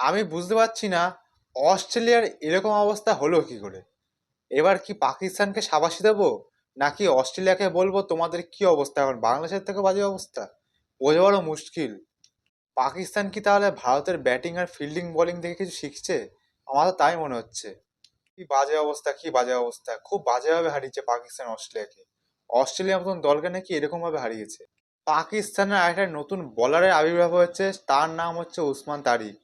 আমি বুঝতে পারছি না অস্ট্রেলিয়ার এরকম অবস্থা হলো কি করে। এবার কি পাকিস্তানকে সাবাসি দেবো? নাকি অস্ট্রেলিয়াকে বলব, তোমাদের কি অবস্থা? এখন বাংলাদেশের থেকে বাজে অবস্থা? বোঝা বড় মুশকিল। পাকিস্তান কি তাহলে ভারতের ব্যাটিং আর ফিল্ডিং, বোলিং দেখে কিছু শিখছে? আমার তো তাই মনে হচ্ছে। কি বাজে অবস্থা, কি বাজে অবস্থা? খুব বাজেভাবে হারিয়েছে পাকিস্তান অস্ট্রেলিয়াকে। অস্ট্রেলিয়ার মতন দলকে নাকি এরকমভাবে হারিয়েছে। পাকিস্তানের আরেকটা নতুন বলারের আবির্ভাব হয়েছে, তার নাম হচ্ছে উসমান তারিক।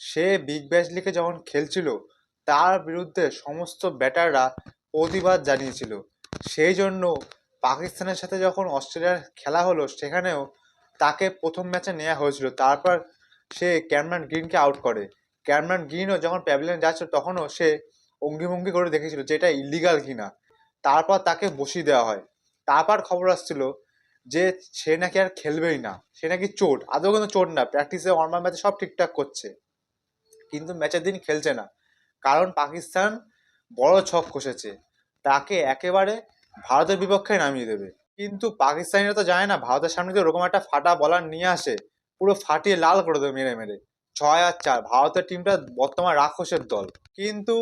সে বিগ ব্যাশ লিগে যখন খেলছিল, তার বিরুদ্ধে সমস্ত ব্যাটাররা প্রতিবাদ জানিয়েছিল। সেই জন্য পাকিস্তানের সাথে যখন অস্ট্রেলিয়ার খেলা হলো, সেখানেও তাকে প্রথম ম্যাচে নেওয়া হয়েছিল। তারপর সে ক্যামরান গ্রিনকে আউট করে। ক্যামরান গ্রিনও যখন প্যাভিলিয়ন যাচ্ছিল, তখনও সে অঙ্গিভঙ্গি করে দেখেছিল যে এটা ইলিগাল কিনা। তারপর তাকে বসিয়ে দেওয়া হয়। তারপর খবর আসছিল যে সে নাকি আর খেলবেই না। সে নাকি চোট। আদৌ কিন্তু চোট না। প্র্যাকটিসে নর্মাল ম্যাচে সব ঠিকঠাক করছে। কিন্তু ম্যাচের দিন খেলছে না। কারণ পাকিস্তান বড় ছক কষেছে। তাকে একেবারে ভারতের বিপক্ষে নামিয়ে দেবে। কিন্তু পাকিস্তানিরা তো জানে না, ভারতের সামনে যদি ওরকম একটা ফাটা বলার নিয়ে আসে, পুরো ফাটিয়ে লাল করে দেবে মেরে মেরে। ছয় আর চার, ভারতের টিমটা বর্তমান রাক্ষসের দল। কিন্তু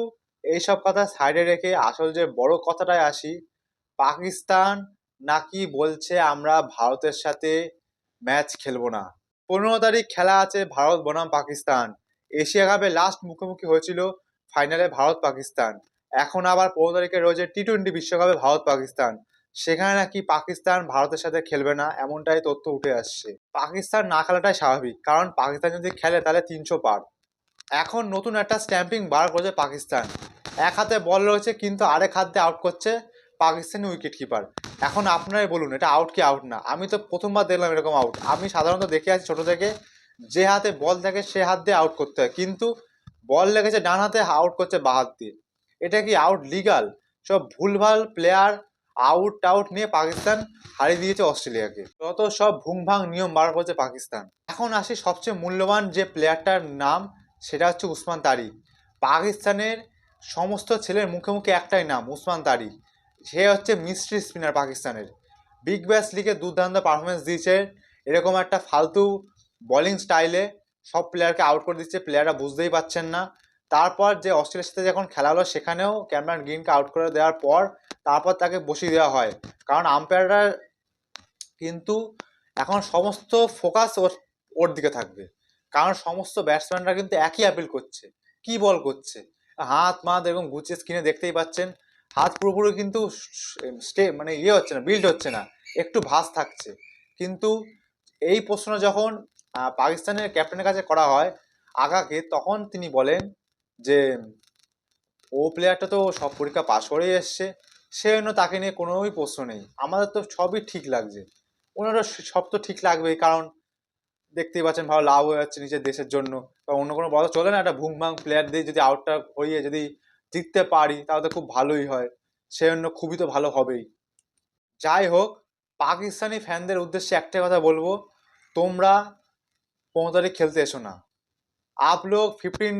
এইসব কথা সাইডে রেখে আসল যে বড় কথাটায় আসি, পাকিস্তান নাকি বলছে আমরা ভারতের সাথে ম্যাচ খেলব না। পনেরো তারিখ খেলা আছে, ভারত বনাম পাকিস্তান। এশিয়া কাপে লাস্ট মুখোমুখি হয়েছিল ফাইনালে ভারত পাকিস্তান এখন আবার পনেরো তারিখে রয়েছে টি টোয়েন্টি বিশ্বকাপে ভারত পাকিস্তান সেখানে নাকি পাকিস্তান ভারতের সাথে খেলবে না, এমনটাই তথ্য উঠে আসছে। পাকিস্তান না খেলাটাই স্বাভাবিক, কারণ পাকিস্তান যদি খেলে তাহলে তিনশো পার। এখন নতুন একটা স্ট্যাম্পিং বার করেছে পাকিস্তান। এক হাতে বল রয়েছে, কিন্তু আরেক হাত আউট করছে পাকিস্তানি উইকেট কিপার এখন আপনারাই বলুন, এটা আউট কি আউট না? আমি তো প্রথমবার দেখলাম এরকম আউট আমি সাধারণত দেখে আছি ছোটো থেকে। যে হাতে বল থাকে সে হাত দিয়ে আউট করতে হয়। কিন্তু বল লেগেছে ডান হাতে আউট করছে বা হাত দিয়ে। এটা কি আউট লিগাল সব ভুলভাল প্লেয়ার আউট টাউট নিয়ে পাকিস্তান হারিয়ে দিয়েছে অস্ট্রেলিয়াকে। যত সব ভুংভাং নিয়ম বার করছে পাকিস্তান। এখন আসি সবচেয়ে মূল্যবান যে প্লেয়ারটার নাম, সেটা হচ্ছে উসমান তারিক। পাকিস্তানের সমস্ত ছেলের মুখে মুখে একটাই নাম, উসমান তারিক। সে হচ্ছে মিস্ট্রি স্পিনার পাকিস্তানের। বিগ ব্যাশ লিগে দুর্দান্ত পারফরমেন্স দিয়েছে। এরকম একটা ফালতু বোলিং স্টাইলে সব প্লেয়ারকে আউট করে দিচ্ছে প্লেয়াররা বুঝতেই পারছেন না। তারপর যে অস্ট্রেলিয়ার সাথে যখন খেলা হলো, সেখানেও ক্যামেরন গ্রিনকে আউট করে দেওয়ার পর তারপর তাকে বসিয়ে দেওয়া হয়। কারণ আম্পায়াররা কিন্তু এখন সমস্ত ফোকাস ওর ওর দিকে থাকবে। কারণ সমস্ত ব্যাটসম্যানরা কিন্তু একই অ্যাপিল করছে। কি বল করছে? হাত মাত এরকম গুছিয়ে স্ক্রিনে দেখতেই পাচ্ছেন। হাত পুরোপুরি কিন্তু স্টে মানে ইয়ে হচ্ছে না বিল্ড হচ্ছে না। একটু ভাস থাকছে। কিন্তু এই প্রশ্ন যখন পাকিস্তানের ক্যাপ্টেনের কাছে করা হয় আগাকে, তখন তিনি বলেন যে, ও প্লেয়ারটা তো সব পরীক্ষা পাশ করেই এসছে। সেই জন্য তাকে নিয়ে কোনোই প্রশ্ন নেই। আমাদের তো সবই ঠিক লাগছে। ওনারা সব তো ঠিক লাগবেই, কারণ দেখতেই পাচ্ছেন ভালো লাভ হয়ে যাচ্ছে নিজের দেশের জন্য। বা অন্য কোনো বলা চলে না, একটা ভুং ভাং প্লেয়ার দিয়ে যদি আউটটা হইয়ে যদি জিততে পারি, তাহলে তো খুব ভালোই হয়। সেই জন্য খুবই তো ভালো হবেই। যাই হোক, পাকিস্তানি ফ্যানদের উদ্দেশ্যে একটাই কথা বলব, তোমরা পনেরো তারিখ खेलते এসো না आप लोग फिफ्टीन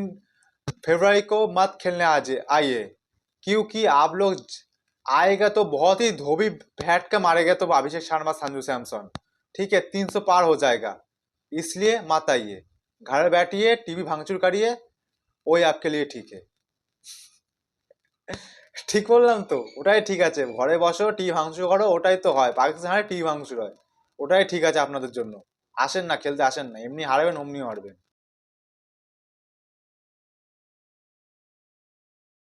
फरवरी को मत खेलने आज आइए क्योंकि आप लोग आएगा तो बहुत ही धोबी बैठ के मारेगा तो अभिषेक शर्मा संजू सैमसन ठीक है तीन सौ पार हो जाएगा इसलिए मत आइए घर बैठिए टीवी भांगचूर करिए वही आपके लिए ठीक है ঠিক বললাম তো ওটাই ঠিক আছে ঘরে বসো টি ভাঙচুর করো ওটাই তো হয় পাকিস্তান টি ভাঙচুর হয় ওটাই ঠিক আছে আপনাদের জন্য আসেন না খেলতে আসেন না এমনি হারবেন অমনি হারবেন।